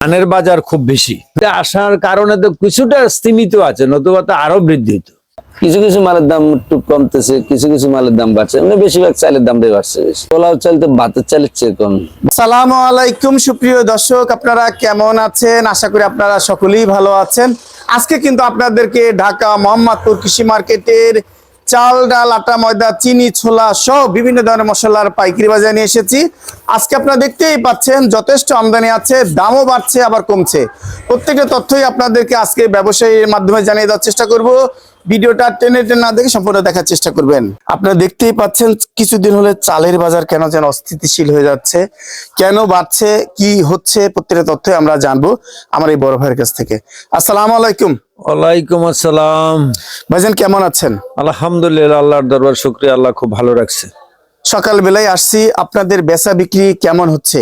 ধানের বাজার খুব বেশি। আসার কারণে তো কিছুটা স্তীমিত আছে নতুবা তো আরও বৃদ্ধি হতো কিছু কিছু মালের দাম একটু কমতেছে কিছু কিছু মালের দাম বাড়ছে মানে বেশিরভাগ চালের দামটাই বাড়ছে বেশি। পোলাও চাল তো ভাতের চালের চেয়ে কম। সালামু আলাইকুম সুপ্রিয় দর্শক আপনারা কেমন আছেন? আশা করি আপনারা সকলেই ভালো আছেন। আজকে কিন্তু আপনাদেরকে ঢাকা মোহাম্মদপুর কৃষি মার্কেটের চাল, ডাল, আটা, ময়দা, চিনি, ছোলা সহ বিভিন্ন ধরনের মশলার পাইকারি বাজারে নিয়ে এসেছি। আজকে আপনারা দেখতেই পাচ্ছেন, যথেষ্ট আমদানি আছে, দামও বাড়ছে, আবার কমছে। প্রত্যেকটা তথ্যই আপনাদেরকে আজকে ব্যবসায়ীর মাধ্যমে জানিয়ে দেওয়ার চেষ্টা করব। ভিডিওটা টেনে টেনে না দেখে সম্পূর্ণ দেখার চেষ্টা করবেন। আপনারা দেখতেই পাচ্ছেন, কিছুদিন হলে চালের বাজার কেন যেন অস্থিতিশীল হয়ে যাচ্ছে, কেন বাড়ছে, কি হচ্ছে, প্রত্যেকটা তথ্য আমরা জানব আমার এই বড় ভাইয়ের কাছ থেকে। আসসালামু আলাইকুম। ওয়ালাইকুম আসসালাম। ভাইজান কেমন আছেন? আলহামদুলিল্লাহ আল্লাহর দরবার শুক্রিয়া আল্লাহ খুব ভালো রাখছে। সকাল বেলায় আসছি আপনাদের বেচা বিক্রি কেমন হচ্ছে?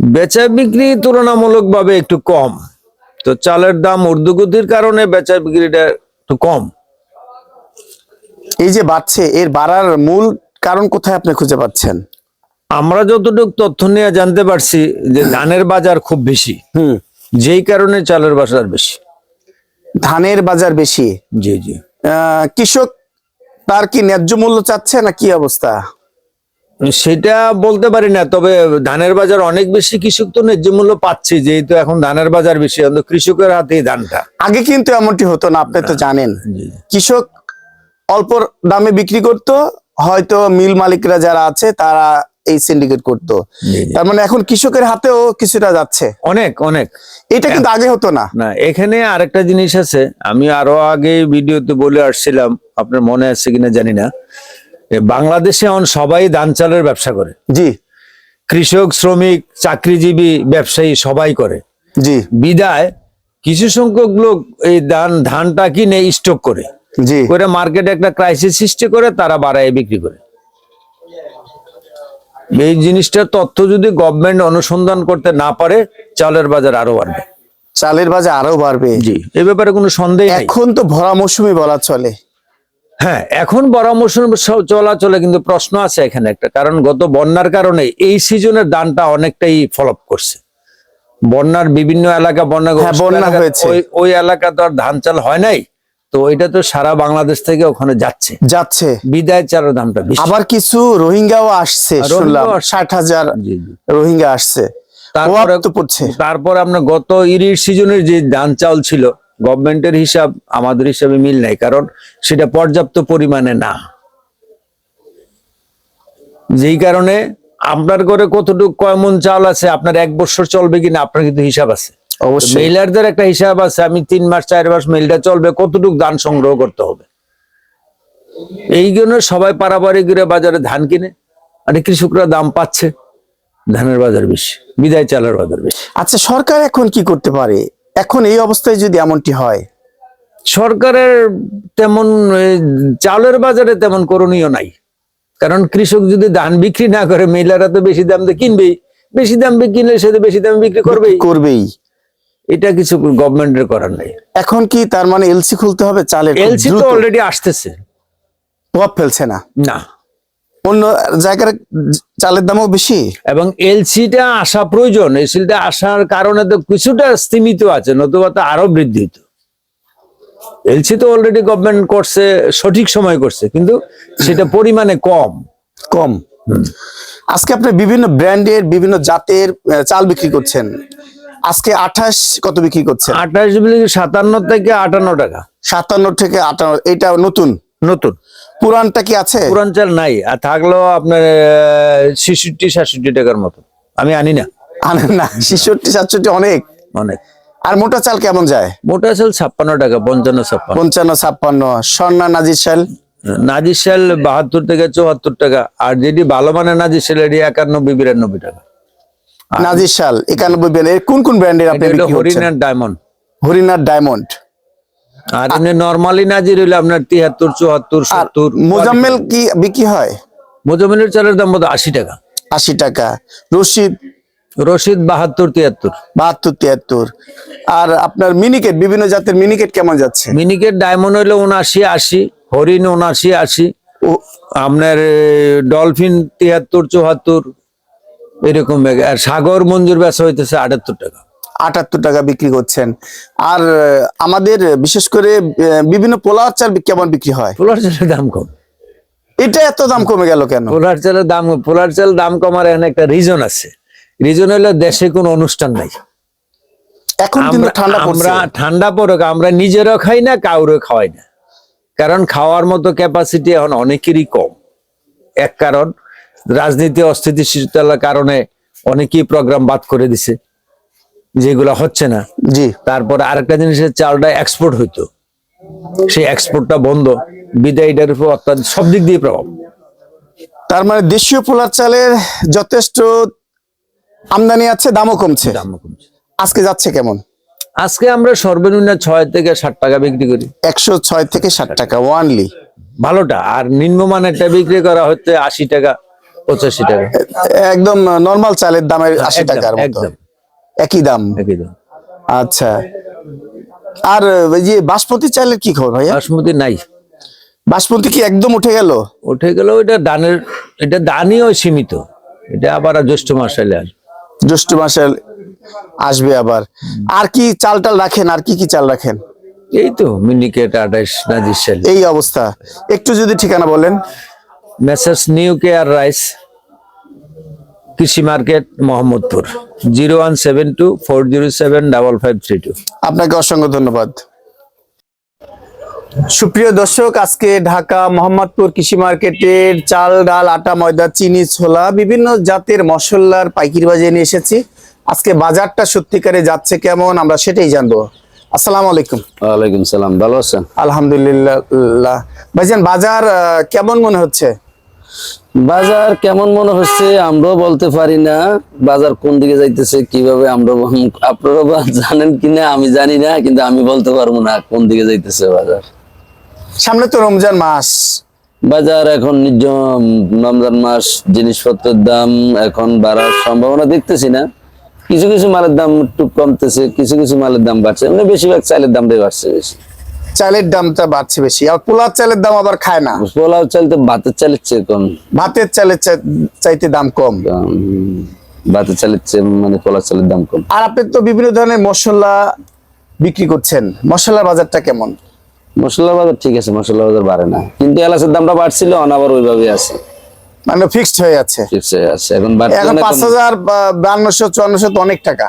বেচা বিক্রি তুলনামূলকভাবে একটু কম। তো চালের দাম ঊর্ধ্বগতির কারণে বেচা বিক্রিটা একটু কম। এই যে বাড়ছে এর বাড়ার মূল কারণ কোথায় আপনি খুঁজে পাচ্ছেন? আমরা যতটুকু তথ্য নিয়ে জানতে পারছি যে ধানের বাজার খুব বেশি। হুম। যেই কারণে চালের বাজার বেশি। ধানের বাজার বেশি? জি জি। কৃষক তার কি ন্যায্য মূল্য চাচ্ছে না কি অবস্থা? সেটা বলতে পারি না তবে ধানের বাজার অনেক বেশি কৃষক তো ন্যায্য মূল্য পাচ্ছে যেহেতু এখন ধানের বাজার বেশি কৃষকের হাতেই ধানটা। আগে কিন্তু এমনটি হতো না আপনি তো জানেন। কৃষক অল্প দামে বিক্রি করত হয়তো মিল মালিকরা যারা আছে তারা এই সিন্ডিকেট করত। তার মানে এখন কৃষকের হাতেও কিছুটা যাচ্ছে। অনেক অনেক। এটা কিন্তু আগে হতো না। না এখানে আরেকটা জিনিস আছে। আমি আরও আগে ভিডিওতে বলে আসছিলাম আপনার মনে আছে কিনা জানি না বাংলাদেশে এখন সবাই ধান চালের ব্যবসা করে। জি। কৃষক শ্রমিক চাকরিজীবী ব্যবসায়ী সবাই করে। জি। বিদায় কিছু সংখ্যক লোক এই ধান ধানটা কিনে স্টক করে। জি। করে মার্কেটে একটা ক্রাইসিস সৃষ্টি করে তারা বাড়ায় বিক্রি করে। এই জিনিসটার তথ্য যদি গভর্নমেন্ট অনুসন্ধান করতে না পারে চালের বাজার আরও বাড়বে। চালের বাজার আরও বাড়বে। জি এ ব্যাপারে কোনো সন্দেহ এখন তো ভরা মৌসুমি বলা চলে। হ্যাঁ এখন পরামর্শ চলাচলে কিন্তু প্রশ্ন আছে এখানে একটা। কারণ গত বন্যার কারণে এই সিজনের দানটা অনেকটাই ফলপ করছে। বন্যার বিভিন্ন এলাকা বন্যা হ্যাঁ, বন্যা হয়েছে। ওই এলাকা তো আর ধান চাল হয় নাই। তো এটা তো সারা বাংলাদেশ থেকে ওখানে যাচ্ছে। যাচ্ছে। বিদায় চালের দামটা আবার কিছু রোহিঙ্গাও আসছে শুনলাম। ষাট হাজার। রোহিঙ্গা আসছে। তারপরে তারপরে আপনার গত ইরির সিজনের যে ধান চাল ছিল গভর্নমেন্টের হিসাব আমাদের হিসাবে মিল নাই কারণ সেটা পর্যাপ্ত পরিমাণে না। যেই কারণে আপনার ঘরে কতটুকু কয় মন চাল আছে আপনার এক বছর চলবে কিনা আপনার কিন্তু হিসাব আছে। অবশ্যই। মেইলারদের একটা হিসাব আছে আমি তিন মাস চার মাস মেইলটা চলবে কতটুকু ধান সংগ্রহ করতে হবে? এই জন্য সবাই পারাবারিক করে বাজারে ধান কিনে আর কৃষকরা দাম পাচ্ছে ধানের বাজার বেশি বিদায় চালের বাজার বেশি। আচ্ছা সরকার এখন কি করতে পারে? এখন এই অবস্থায় যদি এমনটি হয়? সরকারের তেমন চালের বাজারে তেমন করণীয় নাই। কারণ কৃষক যদি ধান বিক্রি না করে মেলারা তো বেশি দাম দিয়ে কিনবেই। বেশি দাম কিনলে সে তো বেশি দামে বিক্রি করবেই। করবেই। এটা কিছু গভর্নমেন্টের করার নাই। এখন কি তার মানে এলসি খুলতে হবে? চালের এলসি তো অলরেডি আসতেছে। প্রভাব ফেলছে না। না। অন্য জায়গার চালের দামও বেশি? এবং এলসিটা আসা প্রয়োজন। এলসিটা আসার কারণে তো কিছুটা স্তীমিত আছে নতুবা তো আরও বৃদ্ধি হতো এলসি তো অলরেডি গভর্নমেন্ট করছে সঠিক সময় করছে কিন্তু সেটা পরিমাণে কম। কম। আজকে আপনি বিভিন্ন ব্র্যান্ডের বিভিন্ন জাতের চাল বিক্রি করছেন। আজকে আঠাশ কত বিক্রি করছে? আঠাশ সাতান্ন থেকে আটান্ন টাকা। সাতান্ন থেকে আটান্ন এটা নতুন? নতুন। পুরানটা কি আছে? পুরান চাল নাই আর থাকলেও আপনার ছিষট্টি সাতষট্টি টাকার মতো। আমি আনি না। আনেন না ছেষট্টি সাতষট্টি অনেক। অনেক। আর মোটা চাল কেমন যায়? মোটা চাল ছাপ্পান্ন টাকা পঞ্চান্ন ছাপ্পান্ন। পঞ্চান্ন ছাপ্পান্ন স্বর্ণা নাজির চাল নাজির চাল বাহাত্তর থেকে চুয়াত্তর টাকা আর যেটি ভালো মানে নাজির চাল এটি একানব্বই বিরানব্বই টাকা। নাজির শাল একানব্বই ব্র্যান্ড কোন কোন ব্র্যান্ডের আপনি বিক্রি করছেন? ডায়মন্ড হরিনার ডায়মন্ড আর এমনি নর্মালি নাজির হইলে আপনার তিয়াত্তর চুয়াত্তর আর সত্তর মোজাম্মেল কি বিক্রি হয়? মোজামিলের চালের দাম বোধ আশি টাকা। আশি টাকা। রশিদ? রশিদ বাহাত্তর তিয়াত্তর। বাহাত্তর তিয়াত্তর। আর আপনার মিনিকেট বিভিন্ন জাতের মিনিকেট কেমন যাচ্ছে? মিনিকেট ডায়মন্ড হইলে উনআশি আশি। হরিণ উনআশি আশি। ও আপনার ডলফিন তিয়াত্তর চুয়াত্তর। এরকম আর সাগর মঞ্জুর বেচা হইতেছে আটাত্তর টাকা। আটাত্তর টাকা বিক্রি করছেন আর আমাদের বিশেষ করে বিভিন্ন পোলার চাল কেমন বিক্রি হয়? পোলার চালের দাম কম। এটা এত দাম কমে গেল কেন? পোলার চালের দাম পোলার চাল দাম কমার এখানে একটা রিজন আছে। রিজন হলো দেশে কোনো অনুষ্ঠান নাই। এখন কিন্তু ঠান্ডা আমরা ঠান্ডা পড়ুক আমরা নিজেরও খাই না কাউরে খাওয়াই না। কারণ খাওয়ার মতো ক্যাপাসিটি এখন অনেকেরই কম। এক কারণ রাজনীতি অস্থিতিশীলতার কারণে অনেকেই প্রোগ্রাম বাদ করে দিছে যেগুলো হচ্ছে না। জি। তারপর আরেকটা জিনিসের চালটা এক্সপোর্ট হইতো। সেই এক্সপোর্টটা বন্ধ বিদায়টার উপর অত্যাধিক সব দিক দিয়ে প্রভাব। তার মানে দেশীয় পোলার চালের যথেষ্ট আমদানি আছে দামও কমছে। দামও কমছে। আজকে যাচ্ছে কেমন? আজকে আমরা সর্বনিম্ন ছয় থেকে ষাট টাকা বিক্রি করি। একশো ছয় থেকে ষাট টাকা ওয়ানলি ভালোটা আর নিম্নমানেরটা বিক্রি করা হচ্ছে আশি টাকা। পঁচাশি টাকা। একদম নর্মাল চালের দামের আশি একদম, টাকার একদম। একই দাম? একই দাম। আচ্ছা। আর ওই যে বাসমতি চালের কি খবর ভাইয়া? বাসমতি নাই। বাসমতি কি একদম উঠে গেল? উঠে গেল এটা দানের এটা দানিও সীমিত। এটা আবার জ্যৈষ্ঠ মাস এলে আর। জ্যৈষ্ঠ মাসে আসবে আবার। আর কি চাল টাল রাখেন? আর কি কি চাল রাখেন? এই তো মিনিকেট আঠাইশ নাজির সাল এই অবস্থা। একটু যদি ঠিকানা বলেন। মেসেস নিউ কেয়ার রাইস কৃষি market Mohammadpur zero one seven two four zero seven double five three two আপনাকে অসংখ্য ধন্যবাদ। সুপ্রিয় দর্শক আজকে ঢাকা মোহাম্মদপুর কৃষি মার্কেটের চাল ডাল আটা ময়দা চিনি ছোলা বিভিন্ন জাতের মশলার পাইকির বাজারে নিয়ে এসেছি। আজকে বাজারটা সত্যিকারে যাচ্ছে কেমন আমরা সেটাই জানব। আসসালামু আলাইকুম। ওয়ালাইকুম সালাম ভালো আছেন? আলহামদুলিল্লাহ। ভাইজান বাজার কেমন মনে হচ্ছে? বাজার কেমন মনে হচ্ছে? আমরাও বলতে পারি না। বাজার কোন দিকে যাইতেছে কীভাবে আমরা আপনারা জানেন কিনা? আমি জানি না কিন্তু আমি বলতে পারব না কোন দিকে যাইতেছে বাজার। সামনে তো রমজান মাস। বাজার এখন নিজ রমজান মাস জিনিসপত্রের দাম এখন বাড়ার সম্ভাবনা দেখতেছি না। কিছু কিছু মালের দাম একটু কমতেছে কিছু কিছু মালের দাম বাড়ছে। মানে বেশিরভাগ চালের দামটাই বাড়ছে বেশি। চালের দামটা বাড়ছে বেশি। আর পোলার চালের দাম আবার খায় না। পোলাও চাল তো ভাতের চালের চেয়ে কম। ভাতের চালের চাইতে দাম কম। ভাতের চালের চেয়ে মানে পোলাও চালের দাম কম। আর আপনি তো বিভিন্ন ধরনের মশলা বিক্রি করছেন। মশলার বাজারটা কেমন? মশলার বাজার ঠিক আছে মশলার বাজার বাড়ে না। কিন্তু এলাচের দামটা বাড়ছিল অনাবার ওইভাবে আছে। মানে ফিক্সড হয়ে যাচ্ছে ফিক্স হয়ে আছে। এখন এখন অনেক পাঁচ কম। হাজার বায়ান্নশো চুয়ান্নশো তো অনেক টাকা।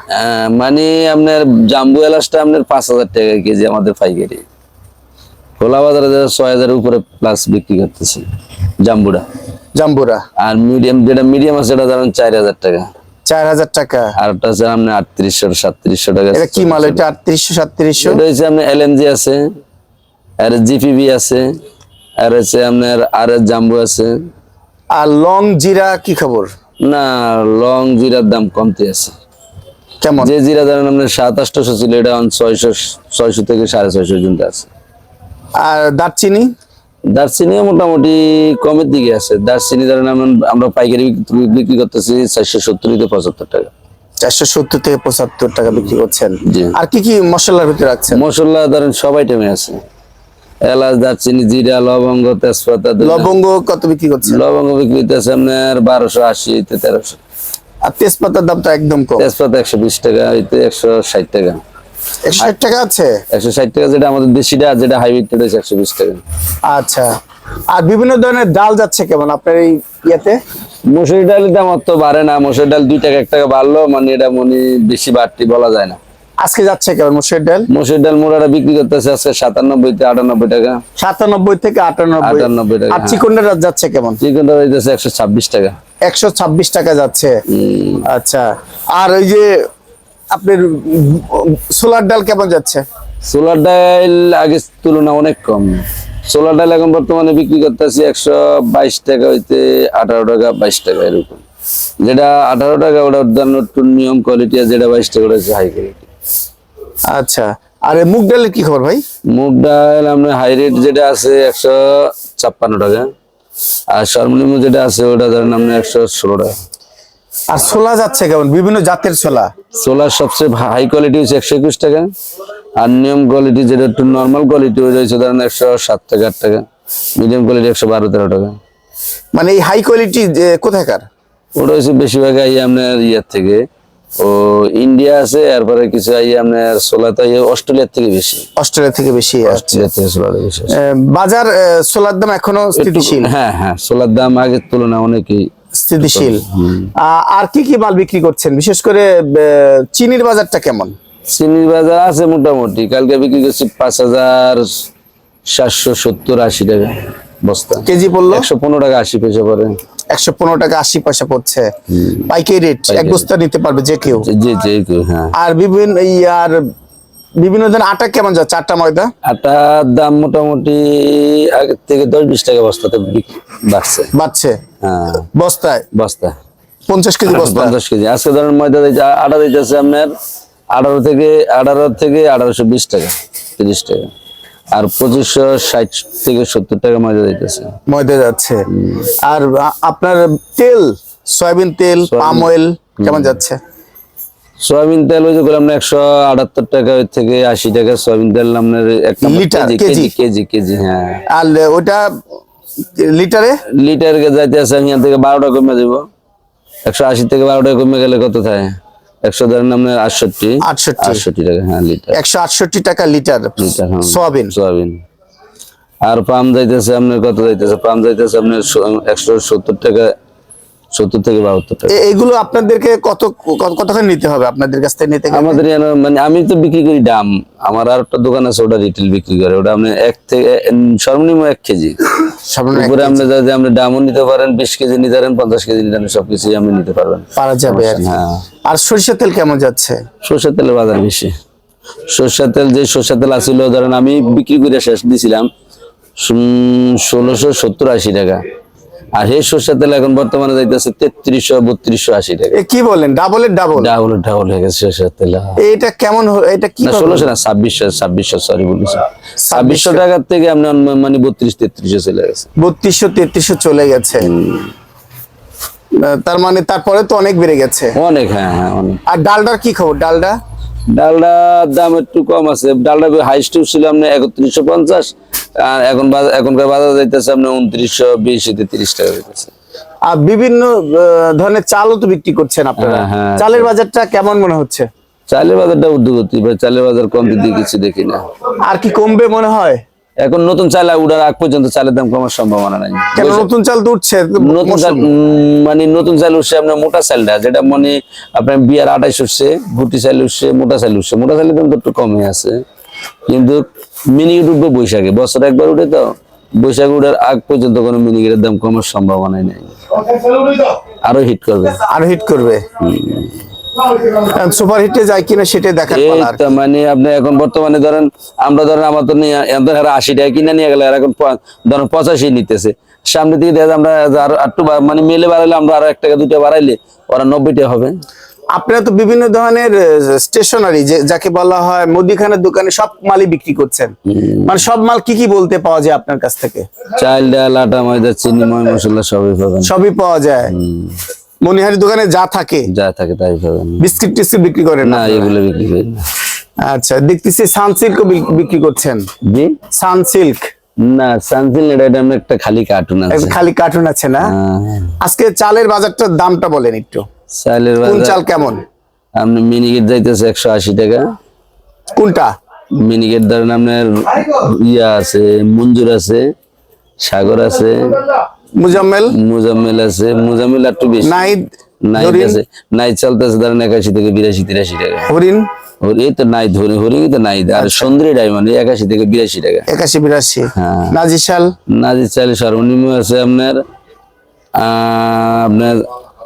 মানে আপনার জাম্বু এলাচটা আপনার পাঁচ হাজার টাকা কেজি আমাদের পাইকারি। খোলা বাজারে যারা ছয় হাজারের উপরে প্লাস বিক্রি করতেছে। জাম্বুটা জাম্বুরা। আর মিডিয়াম যেটা মিডিয়াম আছে সেটা ধরেন চার হাজার টাকা। চার হাজার টাকা। আর ওটা আছে আপনার আটত্রিশশো সাতত্রিশশো টাকা এটা কি মাল? এটা আটত্রিশশো সাতত্রিশশো? এটা হচ্ছে আপনার এলএনজি আছে আর জিপিবি আছে আর হচ্ছে আপনার আর এস জাম্বু আছে। আর লং জিরা কি খবর? না লং জিরার দাম কমতে আছে। কেমন? যে জিরা ধরেন আপনার সাত ছিল এটা ছয়শো ছয়শো থেকে সাড়ে ছয়শো পর্যন্ত আছে। আর দারচিনি? দারচিনিও মোটামুটি কমের দিকে আছে। দারচিনি ধরেন আমরা- পাইকারি বিক্রি- করতেছি চারশো সত্তর থেকে পঁচাত্তর টাকা। চারশো সত্তর থেকে পঁচাত্তর টাকা বিক্রি করছেন। জি। আর কি কি মশলার ভিতরে রাখছেন? মশলা ধরেন সব আইটেমে আছে। এলাচ দারচিনি জিরা লবঙ্গ তেজপাতা লবঙ্গ কত বিক্রি করছেন? লবঙ্গ বিক্রি হইতেছে আপনার বারোশো আশি তেরোশো। আর তেজপাতার দামটা একদম কম। তেজপাতা একশো বিশ টাকা একশো ষাট টাকা। একশো ষাট টাকা আছে? একশো ষাট টাকা যেটা আমাদের দেশিটা যেটা হাইব্রিড হচ্ছে একশো বিশ টাকা। আচ্ছা। আর বিভিন্ন ধরনের ডাল যাচ্ছে কেমন আপনার এই ইয়েতে? মসুরি ডালের দাম অত বাড়ে না মসুরি ডাল দুই টাকা এক টাকা বাড়লো মানে এটা মনে বেশি বাড়তি বলা যায় না। আজকে যাচ্ছে কেমন মসুর ডাল? মসুর ডাল বিক্রি করতেছে আজকে সাতানব্বই থেকে আটানব্বই টাকা। সাতানব্বই থেকে আটানব্বই। আটানব্বই টাকা, আর হ্যাঁ। চিকন যাচ্ছে কেমন? চিকেনটা হইতেছে একশো ছাব্বিশ টাকা। একশো ছাব্বিশ টাকা যাচ্ছে। আচ্ছা। আর ওই যে আপনার সোলার ডাল কেমন যাচ্ছে? সোলার ডাল আগের তুলনা অনেক কম। সোলার ডাল এখন বর্তমানে বিক্রি করতেছি একশো বাইশ টাকা হইতে আঠারো টাকা বাইশ টাকা এরকম। যেটা আঠারো টাকা ওটা একটু নিয়ম কোয়ালিটি আর যেটা বাইশ টাকা ওটা হাই কোয়ালিটি আচ্ছা আর মুগ ডালের কি খবর ভাই? মুগ ডাল আপনার হাই রেট যেটা আছে একশো ছাপ্পান্ন টাকা আর সর্বনিম্ন যেটা আছে ওটা ধরেন আপনার একশো ষোলো টাকা। আর ছোলা যাচ্ছে কেমন? বিভিন্ন জাতের ছোলা। সোলার সবচেয়ে হাই কোয়ালিটি হচ্ছে একশো একুশ টাকা। আর নিয়ম কোয়ালিটি যেটা একটু নর্মাল কোয়ালিটি রয়েছে ধরেন একশো সাত টাকা আট টাকা। মিডিয়াম কোয়ালিটি একশো বারো তেরো টাকা। মানে এই হাই কোয়ালিটি কোথাকার? ওটা হচ্ছে বেশিরভাগ আই আপনার ইয়ার থেকে। ও ইন্ডিয়া আছে এরপরে কিছু আই আপনার সোলাতে আই অস্ট্রেলিয়ার থেকে বেশি। অস্ট্রেলিয়া থেকে বেশি অস্ট্রেলিয়া থেকে সোলার বেশি বাজার সোলার দাম এখনও স্থিতিশীল? হ্যাঁ হ্যাঁ সোলার দাম আগের তুলনায় অনেকই স্থিতিশীল। আর কি কি মাল বিক্রি করছেন? বিশেষ করে চিনির বাজারটা কেমন? চিনির বাজার আছে মোটামুটি। কালকে বিক্রি করছি পাঁচ হাজার সাতশো সত্তর আশি টাকা বস্তা। কেজি পড়ল? একশো পনেরো টাকা আশি পয়সা পরে একশো পনেরো টাকা আশি পয়সা পড়ছে। পাইকারি রেট এক বস্তা নিতে পারবে যে কেউ। জি জি জি, হ্যাঁ। আর বিভিন্ন আর বিভিন্ন ধরনের আটা কেমন যাচ্ছে আটা ময়দা? আটার দাম মোটামুটি আগের থেকে দশ বিশ টাকা বস্তাতে বাড়ছে। বাড়ছে? হ্যাঁ। বস্তায়? বস্তা পঞ্চাশ কেজি বস্তা পঞ্চাশ কেজি। আজকে ধরেন ময়দা দিচ্ছে আটা দিতেছে আপনার আঠারো থেকে আঠারো থেকে আঠারোশো বিশ টাকা তিরিশ টাকা। আর পঁচিশশো ষাট থেকে সত্তর টাকা ময়দা দিতেছে। ময়দা যাচ্ছে। আর আপনার তেল? সয়াবিন তেল পাম অয়েল কেমন যাচ্ছে? সয়াবিন তেল ওই যে বললাম না একশো আটাত্তর টাকা থেকে আশি টাকা সয়াবিন তেল আপনার এক লিটার, কেজি কেজি? কেজি হ্যাঁ। আর ওটা লিটারে? লিটার যাইতে আছে আমি থেকে বারোটা কমে দেবো। একশো আশি থেকে বারোটা কমে গেলে কত থাকে? একশো ধরেন আপনার আটষট্টি। আটষট্টি। আটষট্টি টাকা হ্যাঁ লিটার। একশো আটষট্টি টাকা লিটার লিটার হ্যাঁ সয়াবিন। সয়াবিন। আর পাম যাইতেছে আপনার কত যাইতেছে? পাম যাইতেছে আপনার একশো সত্তর টাকা সত্তর থেকে বাহাত্তর টাকা। এগুলো আপনাদেরকে কত কত- কতখানি নিতে হবে? আপনাদের কাছ থেকে নিতে? আমাদের মানে আমি তো বিক্রি করি ডাম আমার আর একটা দোকান আছে ওটা রিটেল বিক্রি করে। ওটা আপনি এক থেকে সর্বনিম্ন এক কেজি। উপরে আপনি যদি আপনি ডামও নিতে পারেন বিশ কেজি নিতে পারেন পঞ্চাশ কেজি নিতে পারেন আপনি নিতে পারবেন। পারা যাবে হ্যাঁ। আর তেল কেমন যাচ্ছে? তেলের বাজার বেশি। তেল যে তেল ধরেন আমি বিক্রি করে শেষ দিছিলাম ষোলোশো সত্তর আশি টাকা। আর সেই সর্ষের তেল এখন বর্তমানে যাইতেছে তেত্রিশশো বত্রিশশো আশি টাকা। কি বলেন? ডাবলের ডাবল? ডাবল ডাবল হয়ে গেছে সরষের তেল। এটা কেমন এটা কি ষোলোশো না ছাব্বিশশো ছাব্বিশশো সরি বলেছি। ছাব্বিশশো টাকার থেকে আপনার মানে বত্রিশ তেত্রিশে চলে গেছে। বত্রিশশো তেত্রিশশো চলে গেছে। তার মানে তারপরে তো অনেক বেড়ে গেছে। অনেক হ্যাঁ হ্যাঁ অনেক। আর ডালডার কি খবর? ডালডা? ডালটার দাম একটু কম আছে। ডালটা হাইস্ট ছিল আপনি একত্রিশশো পঞ্চাশ আর এখন এখনকার বাজার যাইতেছে আপনি উনত্রিশশো বিশ তিরিশ টাকা যাইতেছে আর বিভিন্ন ধরনের চালও তো বিক্রি করছেন আপনারা। হ্যাঁ, হ্যাঁ। চালের বাজারটা কেমন মনে হচ্ছে? চালের বাজারটা উদ্যোগতি চালের বাজার কম দিয়ে কিছু দেখি না। আর কি কমবে মনে হয়? এখন নতুন চাল উঠার আগ পর্যন্ত চালের দাম কমার সম্ভাবনা নাই। কেন নতুন চাল তো উঠছে? নতুন চাল উম, মানে নতুন চাল উঠছে আপনার মোটা চালটা যেটা মানে আপনার বিয়ার আঠাইশ উঠছে ভুটি চাল উঠছে মোটা চাল উঠছে। মোটা চালের দাম তো একটু কমে আছে। কিন্তু মিনিকেট উঠবে বৈশাখে। বছর একবার উঠে তো বৈশাখ উঠার আগ পর্যন্ত কোনো মিনিকেটের দাম কমার সম্ভাবনাই নেই। আরও হিট করবে। আরও হিট করবে। সুপার হিটে যায় কিনা সেটাই দেখার পালা আর মানে আপনি এখন বর্তমানে ধরেন আমরা ধরেন আমার তো এদের হারে আশি টাকা কিনে নিয়ে গেলে এখন ধরেন পঁচাশি নিতেছে। সামনে দিকে দেখা আমরা আরও একটু মানে মেলে বাড়াইলে আমরা আরও এক টাকা দুটো বাড়াইলে ওরা নব্বই টাকা হবে। আপনারা তো বিভিন্ন ধরনের স্টেশনারি যে যাকে বলা হয় মুদিখানার দোকানে সব মালই বিক্রি করছেন। মানে সব মাল কি কি বলতে পাওয়া যায় আপনার কাছ থেকে? চাল ডাল আটা ময়দা চিনি ময় মশলা সবই পাবেন। সবই পাওয়া যায়। মনিহারি দোকানে যা থাকে। যা থাকে তাই পাবেন বিস্কিট টিস্কিট বিক্রি করেন না? এগুলো বিক্রি করি না। আচ্ছা দেখতেছি সানসিল্ক বিক্রি করছেন। জি? সানসিল্ক। না সানসিল এটা একটা খালি কার্টুন আছে। খালি কার্টুন আছে না? হ্যাঁ। আজকে চালের বাজারটার দামটা বলেন একটু। চালের বাজার কোন চাল কেমন? আপনি মিনিকেট যাইতেছে একশো আশি টাকা। কোনটা? মিনিকেট ধরেন আপনার ইয়া আছে মঞ্জুর আছে। সাগর আছে। মুজাম্মেল? মুজাম্মেল আছে। মুজাম্মেল একটু বেশি। নাইট হরিণ? আছে। নাইট চলতেছে ধরেন একাশি থেকে বিরাশি তিরাশি টাকা। হরিণ? হরি- এই তো নাই ধরি হরিণ তো নাই আর সুন্দরী ডায়মন্ড একাশি থেকে বিরাশি টাকা। একাশি বিরাশি। হ্যাঁ। নাজিশাল? নাজির চাল সর্বনিম্ন আছে আপনার আহ, আপনার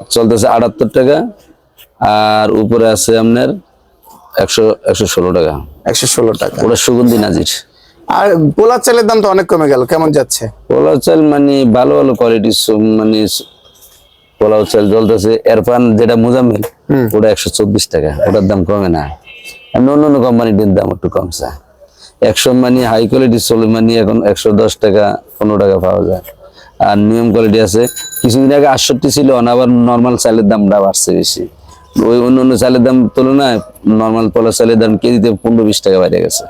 চলতেছে আটাত্তর টাকা। আর উপরে আছে আপনার একশো একশো ষোলো টাকা। একশো ষোলো টাকা। ওটা সুগন্ধি নাজির। আর পোলার চালের দাম তো অনেক কমে গেল কেমন যাচ্ছে? পোলাও চাল মানে ভালো ভালো কোয়ালিটির মানে পোলাও চাল চলতেছে এরফান যেটা মুজাম্মিল ওটা একশো চব্বিশ টাকা ওটার দাম কমে না। এমনি অন্য অন্য কোম্পানিটির দাম একটু কমছে। একশো মানে হাই কোয়ালিটির চলে মানে এখন একশো দশ টাকা পনেরো টাকা পাওয়া যায়। আর নিয়ম কোয়ালিটি আছে কিছুদিন আগে আটষট্টি ছিল না আবার নর্মাল চালের দামটা বাড়ছে বেশি। ওই অন্য অন্য চালের দাম তুলনায় নর্মাল পোলা চালের দাম কেজিতে পনেরো বিশ টাকা বাইরে গেছে।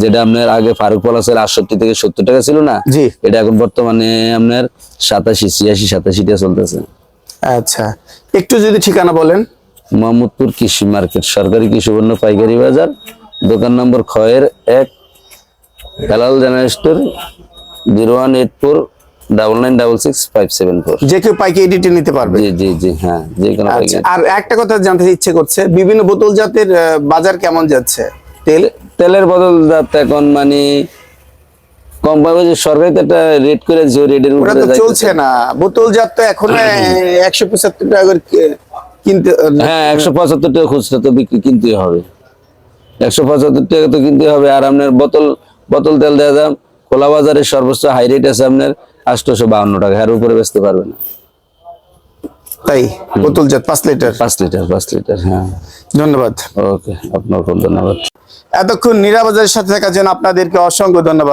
যেটা আপনার আগে ফারুক পলাশের আটষট্টি থেকে সত্তর টাকা ছিল না? জি। এটা এখন বর্তমানে আপনার সাতাশি ছিয়াশি সাতাশি টাকা চলতেছে। আচ্ছা। একটু যদি ঠিকানা বলেন। মোহাম্মদপুর কৃষি মার্কেট সরকারি কৃষি পণ্য পাইকারি বাজার দোকান নম্বর খয়ের এক Helal general store zero one eight four double nine double six five seven four. যে কেউ পাইকারি রেটে নিতে পারবে। জি জি জি হ্যাঁ যে কোনো আচ্ছা আর একটা কথা জানতে ইচ্ছে করছে বিভিন্ন বোতল জাতের বাজার কেমন যাচ্ছে? তেল তেলের বদল দাঁত এখন মানে যে সরকারি একটা রেট করে ওই রেটের উপরে চলছে না। তো এখন একশো পঁচাত্তর টাকা করে কিনতে হ্যাঁ একশো পঁচাত্তর টাকা খুচরা তো বিক্রি কিনতে হবে। একশো পঁচাত্তর টাকা তো কিনতে হবে। আর আপনার বোতল বোতল তেল দেওয়া দাম খোলা বাজারে সর্বোচ্চ হাই রেট আছে আপনার আটশোশো বাউন্ন টাকা। এর উপরে বেচতে পারবে না। তাই? বোতল জাত পাঁচ লিটার? পাঁচ লিটার পাঁচ লিটার হ্যাঁ। ধন্যবাদ। ওকে আপনার ধন্যবাদ। এতক্ষণ নিরাবাজারের সাথে থাকার জন্য আপনাদেরকে অসংখ্য ধন্যবাদ।